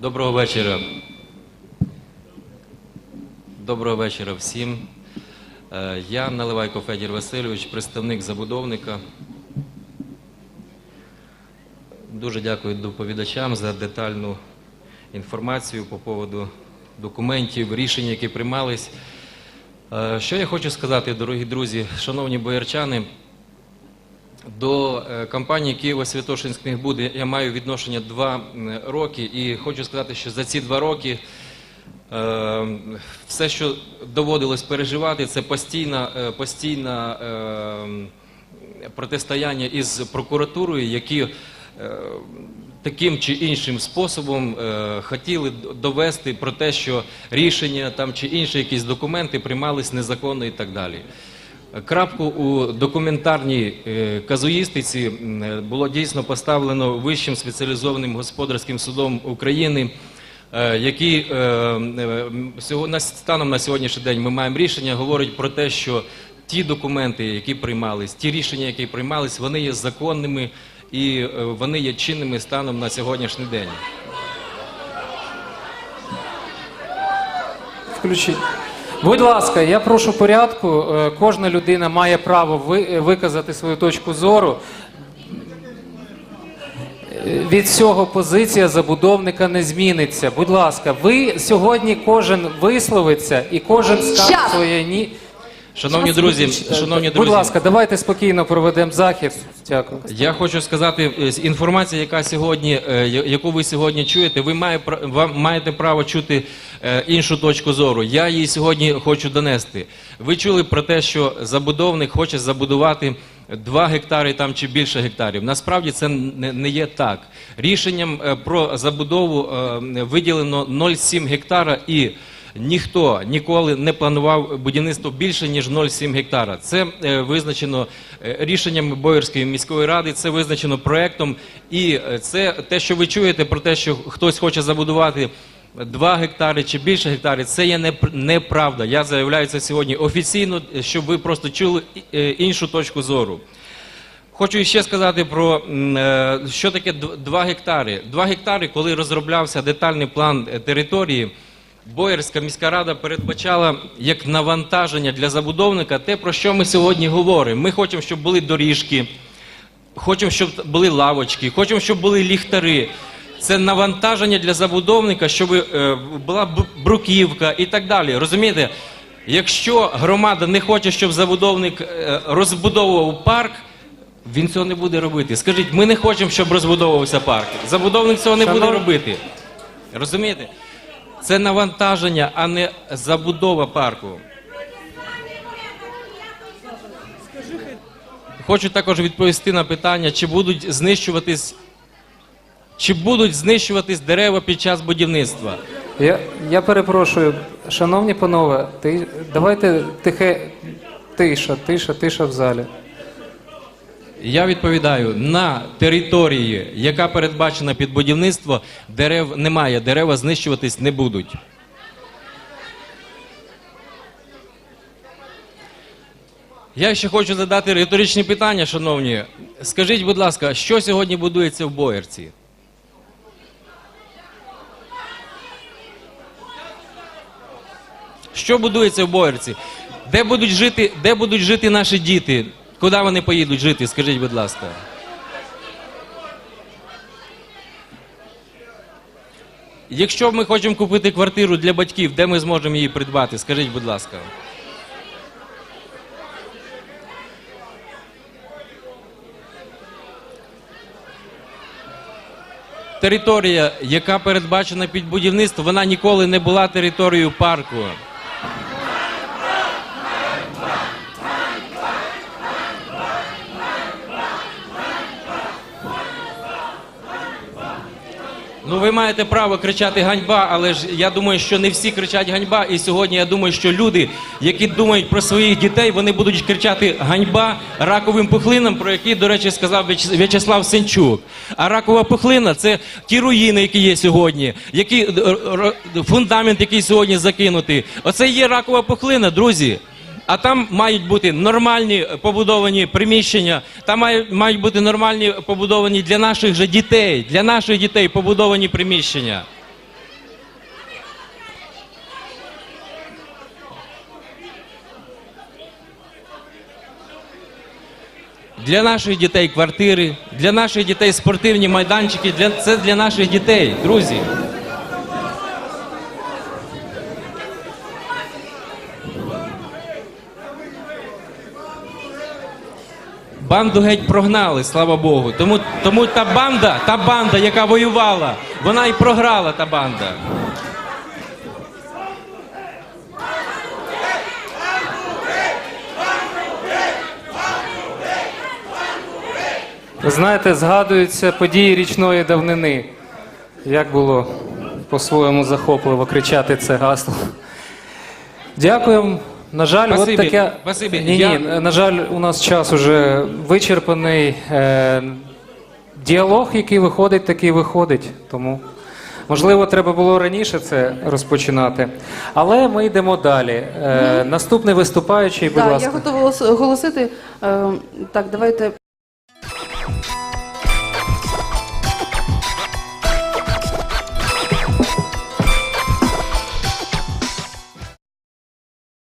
Доброго вечора. Доброго вечора всім. Е, Я Наливайко Федір Васильович, представник забудовника. Дуже дякую доповідачам за детальну інформацію по поводу документів, рішень, які приймались. Е, Що я хочу сказати, дорогі друзі, шановні боярчани, до е, компанії Києво-Святошинських буде я маю відношення два роки, і хочу сказати, що за ці два роки е, все, що доводилось переживати, це постійна, е, протистояння із прокуратурою, які таким чи іншим способом хотіли довести про те, що рішення там чи інші якісь документи приймались незаконно і так далі. Крапку у документарній е, казуїстиці було дійсно поставлено Вищим спеціалізованим господарським судом України, е, який е, станом на сьогоднішній день ми маємо рішення, говорить про те, що ті документи, які приймались, ті рішення, які приймались, вони є законними і вони є чинними станом на сьогоднішній день. Включіть. Будь ласка, я прошу порядку. Е, Кожна людина має право ви- виказати свою точку зору. Е, Від цього позиція забудовника не зміниться. Будь ласка, ви сьогодні кожен висловиться і кожен скаже Щас. своє ні. Шановні друзі, шановні Будь ласка, давайте спокійно проведемо захід. Дякую. Я хочу сказати, е, з- інформація, яка сьогодні, е, я- яку ви сьогодні чуєте, ви має, пра- вам маєте право чути е, іншу точку зору. Я її сьогодні хочу донести. Ви чули про те, що забудовник хоче забудувати 2 гектари там чи більше гектарів. Насправді це не, не є так. Рішенням е, про забудову е, виділено 0,7 гектара і Ніхто ніколи не планував будівництво більше ніж 0,7 гектара. Це е, визначено е, рішенням Боярської міської ради, це визначено проектом. І е, це те, що ви чуєте про те, що хтось хоче забудувати 2 гектари чи більше гектарів, це є неправда. Я заявляю це сьогодні офіційно, щоб ви просто чули іншу точку зору. Хочу ще сказати про що таке 2 гектари. 2 гектари, коли розроблявся детальний план території, Боярська міська рада передбачала як навантаження для забудовника те, про що ми сьогодні говоримо. Ми хочемо, щоб були доріжки, хочемо, щоб були лавочки, хочемо, щоб були ліхтари. Це навантаження для забудовника, щоб е, була бруківка і так далі. Розумієте? Якщо громада не хоче, щоб забудовник е, розбудовував парк, він цього не буде робити. Скажіть, ми не хочемо, щоб розбудовувався парк. Забудовник цього не буде робити. Розумієте? Це навантаження, а не забудова парку. Хочу також відповісти на питання, чи будуть знищуватись, чи будуть знищуватись дерева під час будівництва. Я, я перепрошую, шановні панове, ти, давайте тихе, тиша, тиша, тиша в залі. Я відповідаю, на території, яка передбачена під будівництво, дерев немає, дерева знищуватись не будуть. Я ще хочу задати риторичні питання, шановні. Скажіть, будь ласка, що сьогодні будується в Боярці? Що будується в Боярці? Де будуть жити, де будуть жити наші діти? Куди вони поїдуть жити? Скажіть, будь ласка. Якщо ми хочемо купити квартиру для батьків, де ми зможемо її придбати? Скажіть, будь ласка. Територія, яка передбачена під будівництво, вона ніколи не була територією парку. Ну, ви маєте право кричати ганьба, але ж я думаю, що не всі кричать ганьба. І сьогодні я думаю, що люди, які думають про своїх дітей, вони будуть кричати ганьба раковим пухлинам, про які, до речі, сказав В'яч- В'ячеслав Сенчук. А ракова пухлина це ті руїни, які є сьогодні, які фундамент, який сьогодні закинутий. Оце є ракова пухлина, друзі а там мають бути нормальні побудовані приміщення, там мають, бути нормальні побудовані для наших же дітей, для наших дітей побудовані приміщення. Для наших дітей квартири, для наших дітей спортивні майданчики, для це для наших дітей, друзі. Банду геть прогнали, слава Богу. Тому, тому та банда, та банда, яка воювала, вона і програла та банда. Ви знаєте, згадуються події річної давнини. Як було по-своєму захопливо кричати це гасло. Дякую. На жаль, Спасибі, от таке. спасибі. Ні, Я- ні, на жаль, у нас час уже вичерпаний. Е, діалог, який виходить, такий виходить. Тому, можливо, треба було раніше це розпочинати. Але ми йдемо далі. Е, Наступний виступаючий, будь Так, ласка. я готова голос- оголосити. Е, Так, давайте